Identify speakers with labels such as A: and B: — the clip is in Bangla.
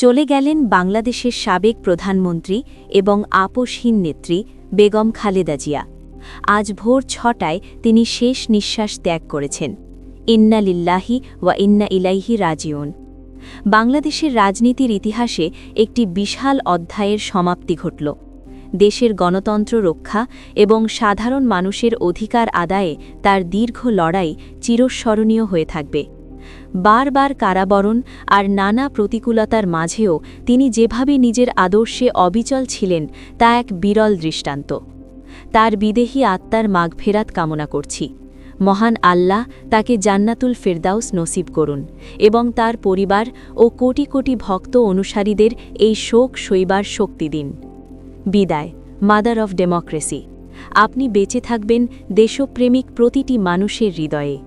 A: চলে গেলেন বাংলাদেশের সাবেক প্রধানমন্ত্রী এবং আপোষহীন নেত্রী বেগম খালেদা জিয়া। আজ ভোর ছটায় তিনি শেষ নিঃশ্বাস ত্যাগ করেছেন। ইন্না লিল্লাহি ওয়া ইন্না ইলাইহি রাজিউন। বাংলাদেশের রাজনীতির ইতিহাসে একটি বিশাল অধ্যায়ের সমাপ্তি ঘটল। দেশের গণতন্ত্র রক্ষা এবং সাধারণ মানুষের অধিকার আদায়ে তার দীর্ঘ লড়াই চিরস্মরণীয় হয়ে থাকবে। বারবার কারাবরণ আর নানা প্রতিকূলতার মাঝেও তিনি যেভাবে নিজের আদর্শে অবিচল ছিলেন, তা এক বিরল দৃষ্টান্ত। তার বিদেহী আত্মার মাগফেরাত কামনা করছি। মহান আল্লাহ তাকে জান্নাতুল ফেরদাউস নসিব করুন এবং তার পরিবার ও কোটি কোটি ভক্ত অনুসারীদের এই শোক শৈবার শক্তি দিন। বিদায়, মাদার অফ ডেমোক্রেসি। আপনি বেঁচে থাকবেন দেশপ্রেমিক প্রতিটি মানুষের হৃদয়ে।